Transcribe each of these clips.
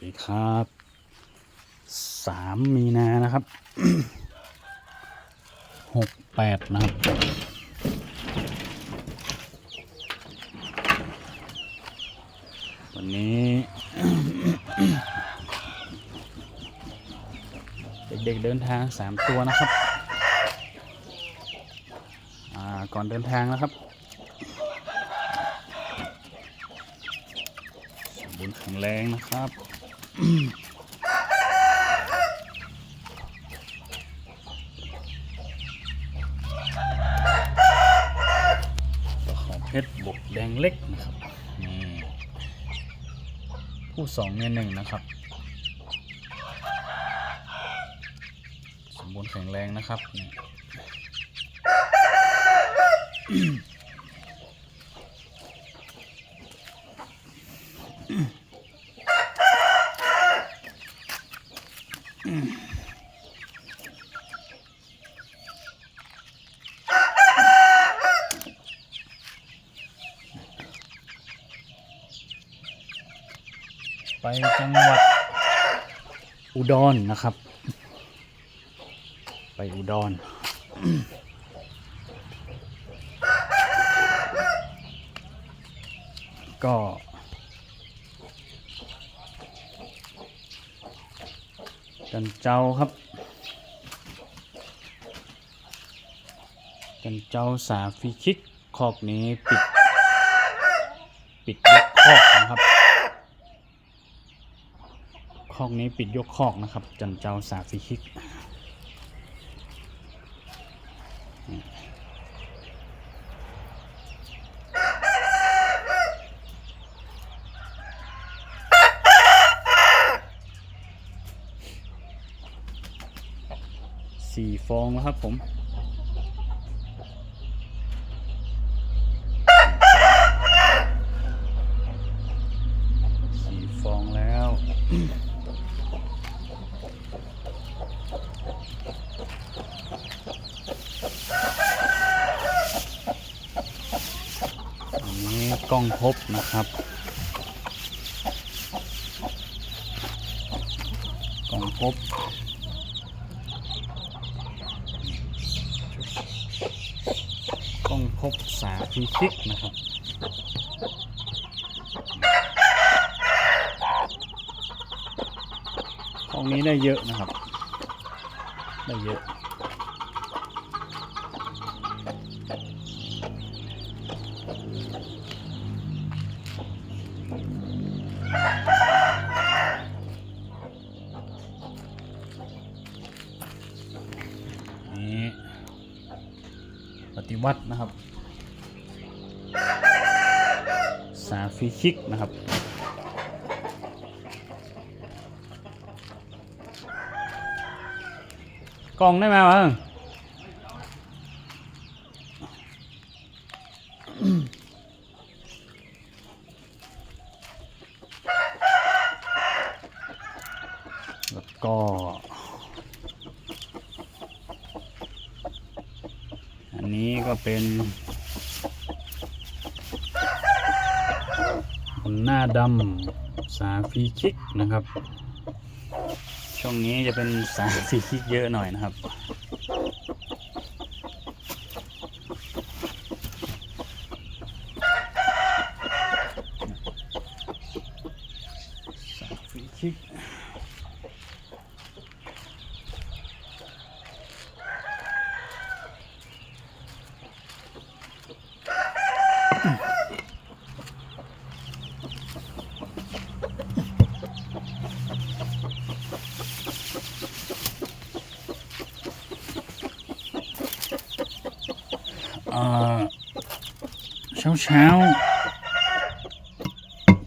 สวัสดีครับสามมีนานะครับหกแปดนะครับ วันนี้เด็กๆเดินทางสามตัวนะครับก่อนเดินทางนะครับสมบูรณ์แข็งแรงนะครับ ขอเพชรบกแดงเล็กนะครับนี่ผู้สองเมียหนึ่งนะครับ สมบูรณ์แข็งแรงนะครับ จังหวัดอุดรนะครับ ไปอุดรก็จันเจ้าครับ จันเจ้าสาฟีคิกคอกนี้ปิด ปิดยกคอกนะครับ คอกนี้ปิดยกคอกนะครับ จันเจ้าสาฟีคิกสี่ฟองแล้วครับผมสี่ฟองแล้ว อันนี้ กล้องพบนะครับกล้องพบกล้องพบสาฟีคลิกนะครับห้องนี้ได้เยอะนะครับ ได้เยอะ นี่ปฏิวัตินะครับ สาฟีคิกนะครับกล่องได้ไหมวะแล้วก็ อั นี้ก็เป็นคนหน้าดำสาฟีคิกนะครับ ช่วงนี้จะเป็นสาฟีคิกเยอะหน่อยนะครับ เช้าเช้า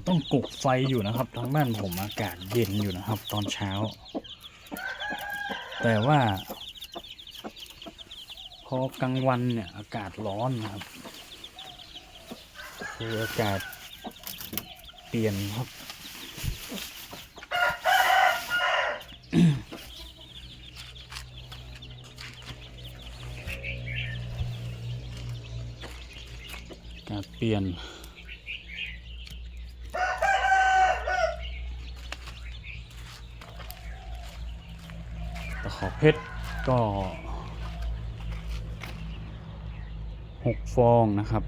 ต้องกกไฟอยู่นะครับทางบ้านผมอากาศเย็นอยู่นะครับ ตอนเช้า แต่ว่า พอกลางวันเนี่ยอากาศร้อนนะครับ คืออากาศเปลี่ยนครับ ปลี่ยน ตะขอเพชรก็หกฟองนะครับ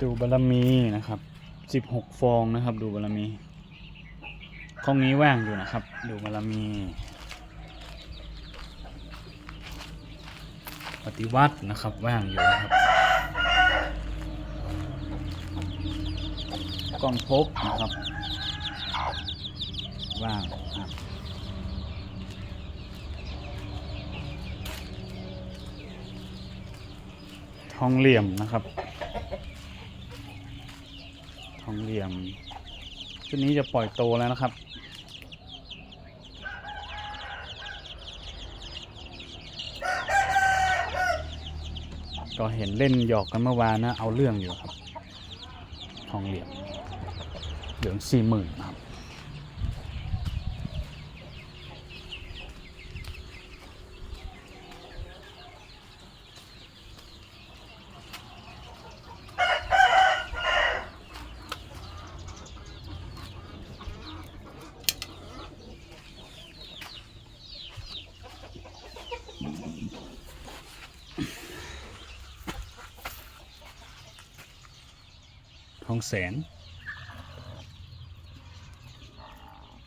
ดูบารมีนะครับสิบหกฟองนะครับ ดูบารมีข้องนี้แว่งอยู่นะครับ ดูบารมี ปฏิวัตินะครับว่างอยู่นะครับ กล้องพบนะครับ ว่างครับทองเหลี่ยมนะครับ ทองเหลี่ยมชุดนี้จะปล่อยโตแล้วนะครับ ก็เห็นเล่นหยอกกันเมื่อวานนะ เอาเรื่องอยู่ครับ ทองเหลี่ยมเหลืองสี่หมื่นครับ ทองแสน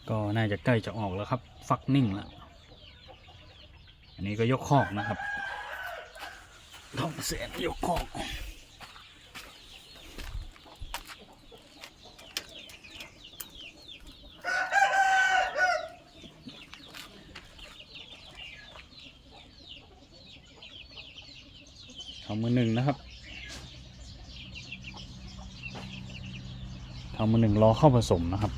ก็น่าจะใกล้จะออกแล้วครับ ฟักนิ่งแล้ว อันนี้ก็ยกคอกนะครับทองแสนยกคอกทองมือหนึ่งนะครับ ทำมาหนึ่งล้อเข้าผสมนะครับ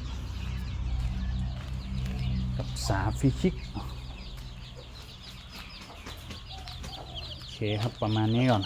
กับสาฟรีคิกโอเคครับประมาณนี้ก่อน